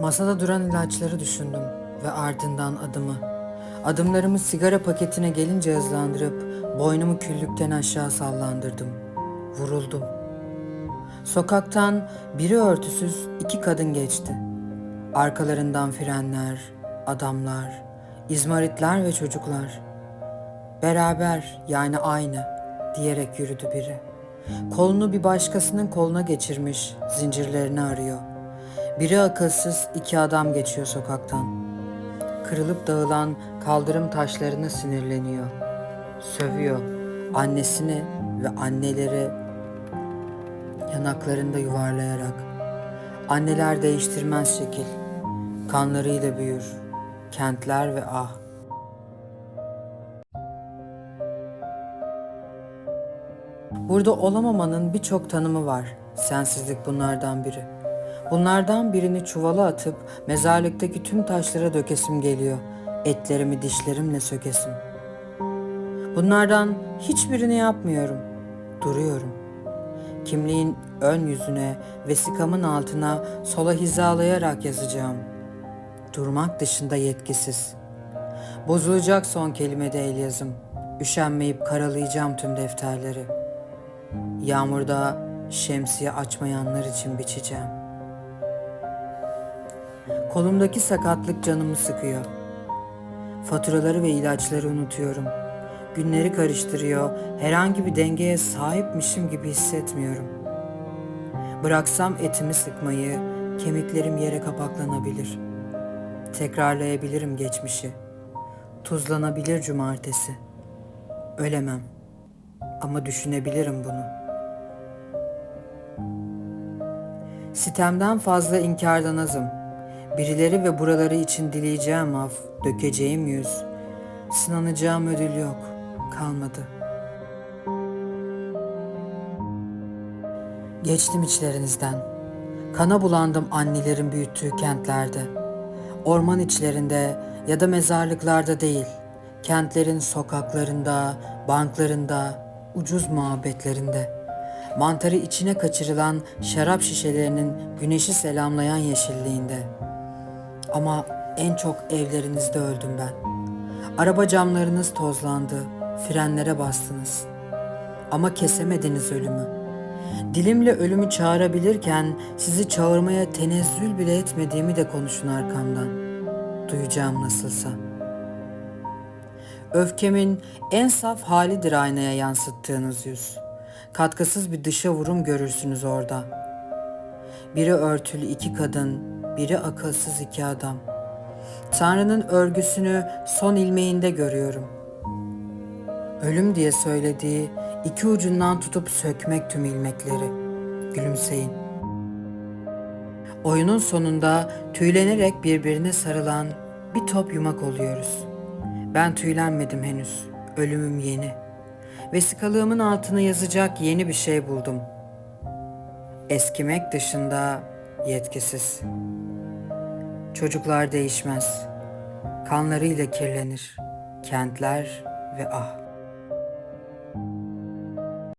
Masada duran ilaçları düşündüm ve ardından adımı. Adımlarımı sigara paketine gelince hızlandırıp boynumu küllükten aşağı sallandırdım. Vuruldum. Sokaktan biri örtüsüz iki kadın geçti. Arkalarından frenler, adamlar, izmaritler ve çocuklar. Beraber yani aynı diyerek yürüdü biri. Kolunu bir başkasının koluna geçirmiş, zincirlerini arıyor. Biri akılsız iki adam geçiyor sokaktan. Kırılıp dağılan kaldırım taşlarına sinirleniyor. Sövüyor. Annesini ve anneleri yanaklarında yuvarlayarak. Anneler değiştirmez şekil. Kanlarıyla büyür. Kentler ve ah. Burada olamamanın birçok tanımı var. Sensizlik bunlardan biri. Bunlardan birini çuvala atıp mezarlıktaki tüm taşlara dökesim geliyor. Etlerimi dişlerimle sökesim. Bunlardan hiçbirini yapmıyorum. Duruyorum. Kimliğin ön yüzüne, vesikamın altına sola hizalayarak yazacağım. Durmak dışında yetkisiz. Bozulacak son kelimede el yazım. Üşenmeyip karalayacağım tüm defterleri. Yağmurda şemsiye açmayanlar için biçeceğim. Kolumdaki sakatlık canımı sıkıyor. Faturaları ve ilaçları unutuyorum. Günleri karıştırıyor. Herhangi bir dengeye sahipmişim gibi hissetmiyorum. Bıraksam etimi sıkmayı, kemiklerim yere kapaklanabilir. Tekrarlayabilirim geçmişi. Tuzlanabilir cumartesi. Ölemem. Ama düşünebilirim bunu. Sitemden fazla inkardan azım. Birileri ve buraları için dileyeceğim af, dökeceğim yüz. Sınanacağım ödül yok, kalmadı. Geçtim içlerinizden. Kana bulandım annelerin büyüttüğü kentlerde. Orman içlerinde ya da mezarlıklarda değil. Kentlerin sokaklarında, banklarında, ucuz muhabbetlerinde. Mantarı içine kaçırılan şarap şişelerinin güneşi selamlayan yeşilliğinde. Ama en çok evlerinizde öldüm ben. Araba camlarınız tozlandı, frenlere bastınız. Ama kesemediniz ölümü. Dilimle ölümü çağırabilirken sizi çağırmaya tenezzül bile etmediğimi de konuşun arkamdan. Duyacağım nasılsa. Öfkemin en saf halidir aynaya yansıttığınız yüz. Katkısız bir dışa vurum görürsünüz orada. Biri örtülü iki kadın, biri akılsız iki adam. Tanrı'nın örgüsünü son ilmeğinde görüyorum. Ölüm diye söylediği iki ucundan tutup sökmek tüm ilmekleri. Gülümseyin. Oyunun sonunda tüylenerek birbirine sarılan bir top yumak oluyoruz. Ben tüylenmedim henüz. Ölümüm yeni. Vesikalığımın altına yazacak yeni bir şey buldum. Eskimek dışında yetkisiz. Çocuklar değişmez. Kanlarıyla kirlenir. Kentler ve ah.